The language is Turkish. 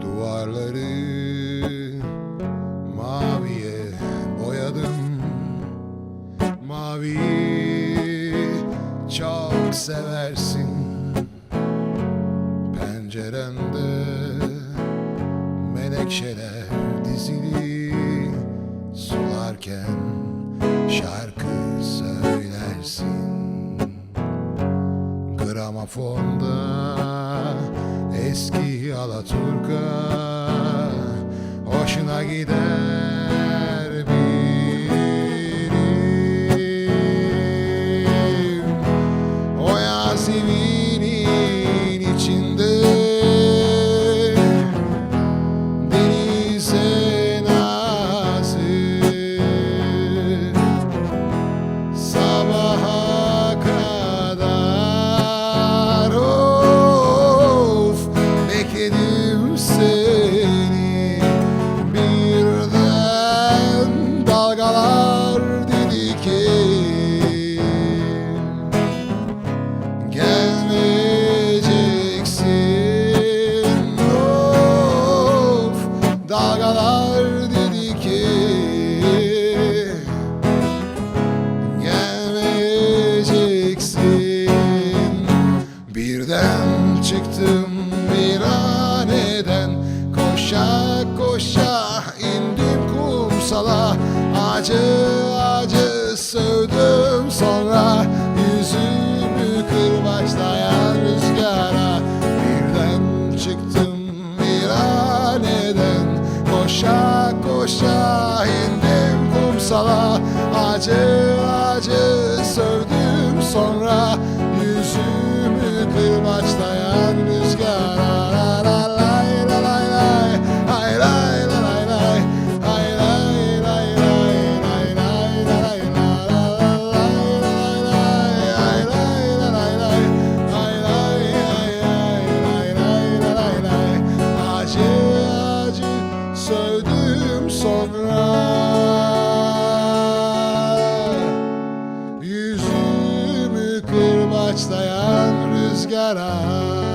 Duvarları maviye boyadım. Maviyi çok seversin. Penceremde menekşeler dizili. Sularken şarkı söylersin Gramofonda eski Alaturka Hoşuna gider birim O Yasemin'in Birden çıktım viraneden Koşa koşa indim kumsala. Acı acı sövdüm sonra. Yüzümü kırbaçlayan rüzgara. Birden çıktım viraneden Koşa koşa indim kumsala. Acı acı sövdüm sonra. Yüzümü kırbaçlayan rüzgara Yüzümü kırbaçlayan rüzgara